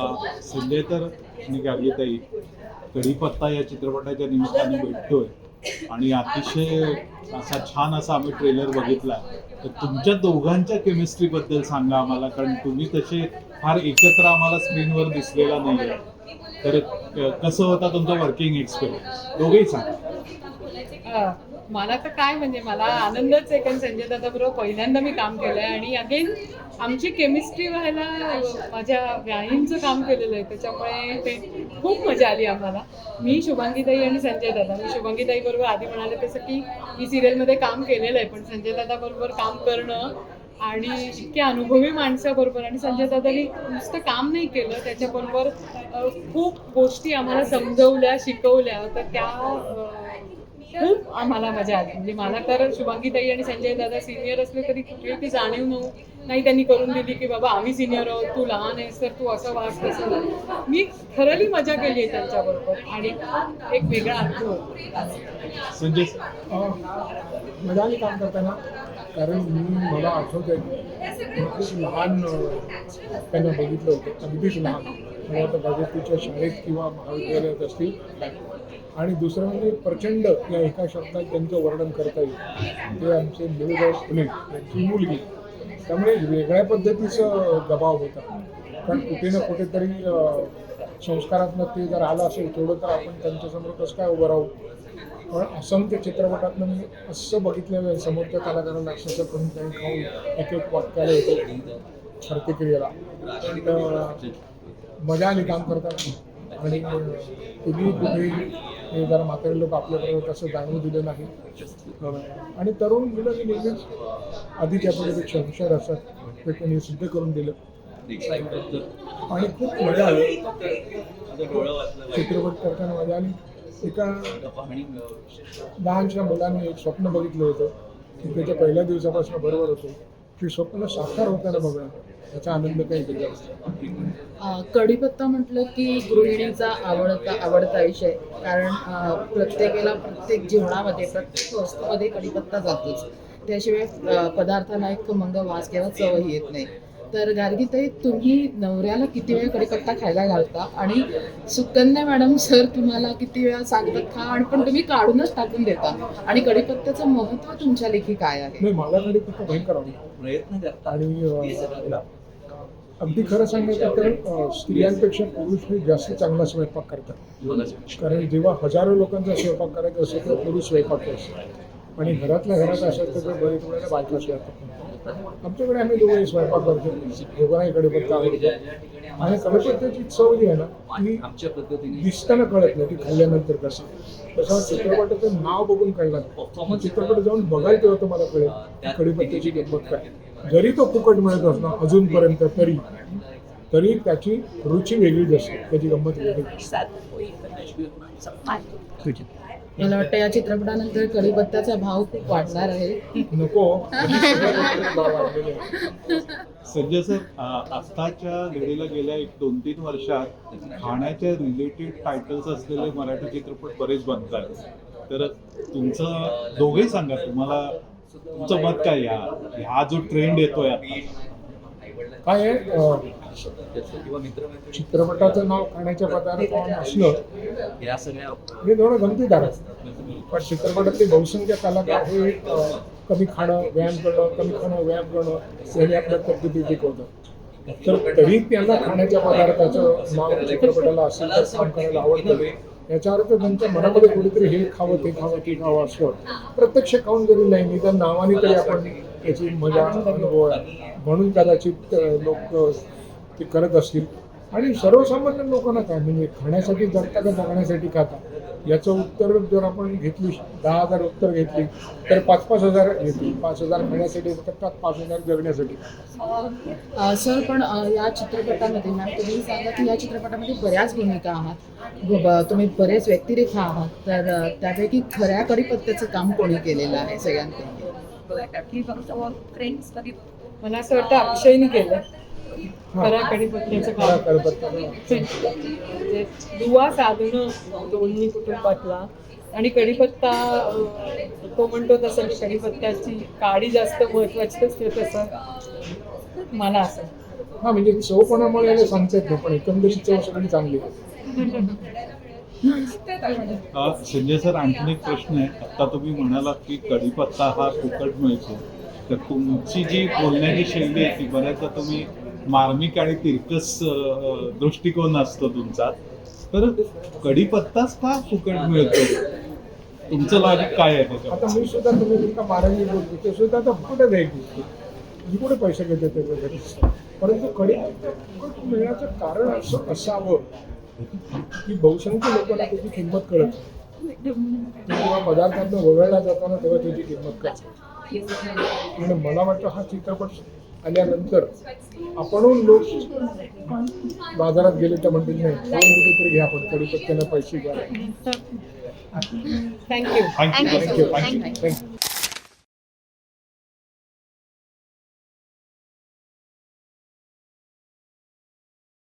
अं, संजय तर आणि गार्गीताई कढीपत्ता या चित्रपटाच्या निमित्ताने भेटतोय. आणि अतिशय असा छान असा आम्ही ट्रेलर बघितला. तर तुमच्या दोघांच्या केमिस्ट्री बद्दल सांगा आम्हाला कारण तुम्ही तसे फार एकत्र आम्हाला स्क्रीनवर दिसलेला नाही आहे तर कसं होता तुमचा वर्किंग एक्सपिरियन्स दोघेही सांगा. मला तर काय म्हणजे मला आनंदच आहे कारण संजय दादा बरोबर पहिल्यांदा मी काम केलंय आणि अगेन आमची केमिस्ट्री व्हायला माझ्या व्याहींचं काम केलेलं आहे त्याच्यामुळे ते खूप मजा आली आम्हाला. मी शुभांगीताई आणि संजय दादा. मी शुभांगीताई बरोबर आधी म्हणाले तसं की मी सिरियलमध्ये काम केलेलं आहे पण संजय दादा बरोबर काम करणं आणि इतक्या अनुभवी माणसाबरोबर आणि संजय दादानी नुसतं काम नाही केलं त्याच्याबरोबर खूप गोष्टी आम्हाला समजवल्या शिकवल्या. तर त्या खूप आम्हाला मजा आली. म्हणजे मला तर शुभांगीताई आणि संजय दादा सिनियर असले तरी कुठली ती जाणीव नव्हती. नाही त्यांनी करून दिली की बाबा आम्ही सिनियर आहोत तू लहान आहेस तर तू असं वास तसं मी खरंली मजा केली आहे त्यांच्याबरोबर. आणि एक वेगळा अनुभव होता. संजय मजा आली काम करताना. कारण मी मला आठवत आहे लहान त्यांना बघितलं होतं. अगदीच लहान. मला वाटतं बाजेतीच्या शाळेत किंवा महाविद्यालयात असतील. आणि दुसरं म्हणजे प्रचंड या एका शब्दात त्यांचं वर्णन करता येईल. ते आमचे निरुदास फुले यांची मुलगी. त्यामुळे वेगळ्या पद्धतीचं दबाव होता. कारण कुठे ना कुठेतरी संस्कारात्मक ते जर आलं असेल तेवढं तर आपण त्यांच्यासमोर कसं काय उभं राहू? पण असंख्य चित्रपटातनं मी असं बघितलेलं आहे. समोरच्या कलाकारांना अक्षरशः करून काही खाऊन एक एक वाक्याला येतो. प्रतिक्रियेला. मजा आली काम करताना. आणि तुम्ही कुठेही जरा म्हातारे लोक आपल्याकडे तसं जाणवू दिलं नाही. आणि तरुण मुलं ही नेहमीच आधीच आपल्यापेक्षा हुशार असतात. ते त्यांनी सिद्ध करून दिलं. आणि खूप मजा आली. चित्रपट करताना मजा आली. एका लहानशा मुलाने एक स्वप्न बघितलं होतं. की त्याच्या पहिल्या दिवसापासून बरोबर होतो. की स्वप्न साकार होताना बघणं याचा आनंद काही वेगळा असतो कढीपत्ता म्हटलं की गृहिणीचा आवडता आवडता विषय. कारण प्रत्येकाला प्रत्येक जीवनामध्ये प्रत्येक वस्तूमध्ये कढीपत्ता जातोच. त्याशिवाय पदार्थाला एक मंग वास किंवा चवही येत नाही. तर गार्गीताई तुम्ही नवऱ्याला किती वेळा कढीपत्ता खायला घालता? आणि सुकन्या मॅडम सर तुम्हाला किती वेळा सांगतात खा आणि पण तुम्ही काढूनच टाकून देता. आणि कढीपत्त्याचं महत्त्व तुमच्या लेखी काय आहे? नाही मला कडे खूप भयंकर आवडतं. आणि अं, अगदी खरं सांगायचं तर स्त्रियांपेक्षा पुरुष हे जास्त चांगला स्वयंपाक करतात. कारण जेव्हा हजारो लोकांचा स्वयंपाक करायचा असेल तर पुरुष स्वयंपाक असतो आणि घरातल्या घरात असेल तर ते बरेच वेळेला बायका करतात आमच्याकडे आम्ही दोघंही स्वयंपाक करतो. दोघांनाही कडीपत्ता आवडतो आणि कडीपत्त्याची चव जी आहे ना ती आमच्या पद्धतीने दिसताना कळत नाही ती खाल्ल्यानंतर कसं. तसं चित्रपटाचं नाव बघून कळलं चित्रपट जाऊन बघायचं होतं मला कळेल कडीपत्त्याची किंमत काय. जरी तो फुकट मिळत असला अजूनपर्यंत तरी तरी त्याची रुची वेगळीच असते. त्याची गंमत वेगळी. मला वाटतं या चित्रपटानंतर कढीपत्त्याचा भाव खूप वाढणार आहे. नको. संजय सर आत्ताच्या घडीला गेल्या एक दोन तीन वर्षात खाण्याच्या रिलेटेड टायटल्स असलेले मराठी चित्रपट बरेच बनतात. तर तुमचं दोघेही सांगा तुम्हाला तुमचं मत काय या हा जो ट्रेंड येतोय आता. काय आहे? चित्रपटाचं नाव खाण्याच्या पदार्थावर असलं हे थोडं गमतीदार असतं पण चित्रपटातले बहुसंख्य कलाकार हे कमी खाणं व्यायाम करणं कमी खाणं व्यायाम करणं याने आपल्या तब्येती टिकवतं तर तरी त्यांना खाण्याच्या पदार्थाचं नाव चित्रपटाला असेल तर काम करायला आवडतं. याचा अर्थ त्यांच्या मनामध्ये कुठेतरी हे खावं ते खावं ते खावं असं. प्रत्यक्ष खाऊन जरी नाही निदान नावाने तरी आपण त्याची मजा अनुभव आहे. म्हणून कदाचित लोक ते करत असतील. आणि सर्वसामान्य लोकांना काय? म्हणजे खाण्यासाठी जगता का जगण्यासाठी खाता? याचं उत्तर जर आपण घेतली दहा हजार उत्तर घेतली तर पाच पाच हजार घेतली. पाच हजार खाण्यासाठी जगतात पाच हजार जगण्यासाठी. सर पण या चित्रपटामध्ये मॅम तुम्ही सांगा की या चित्रपटामध्ये बऱ्याच भूमिका आहात. तुम्ही बरेच व्यक्तिरेखा आहात. तर त्यापैकी खऱ्या कढीपत्त्याचं काम कोणी केलेलं आहे सगळ्यांपैकी? मला असं वाटतं अक्षयनी केलं खरा कढीपत्त्याचं खरा काम. म्हणजे दुवा साधणं दोन्ही कुटुंबातला. आणि कढीपत्ता तो म्हणतो तसं की कढीपत्त्याची काडी जास्त महत्वाची असते तसं. मला असं. हा म्हणजे चव कोणामुळे सांगता येत नाही पण एकंदरीत चव सगळी चांगली संजय सर आणखीन एक प्रश्न आहे. आता तुम्ही म्हणालात की कढीपत्ता हा फुकट मिळतो. तर तुमची जी बोलण्याची शैली आहे ती बऱ्याचदा तुम्ही मार्मिक आणि तिरकस दृष्टिकोन असतो तुमचा. तर कढीपत्ताच का फुकट मिळतो? तुमचं लॉजिक काय आहे आता मी सुद्धा तुम्ही तुमका महाराजी बोलतो ते सुद्धा आता कुठे द्यायची मी कुठे पैसे घेते ते वगैरे? परंतु कढी मिळण्याचं कारण असं असावं की बहुसंख्य लोकांना त्याची किंमत कळत नाही. जेव्हा पदार्थांना वगळला जाताना तेव्हा त्याची किंमत कळते आणि मला वाटतं हा चित्रपट आल्यानंतर आपण लोक बाजारात गेले तर म्हणतील नाही जाऊन कुठेतरी घ्या पण कडीपत्त्याला पैसे घ्या. Thank you thank you thank you thank you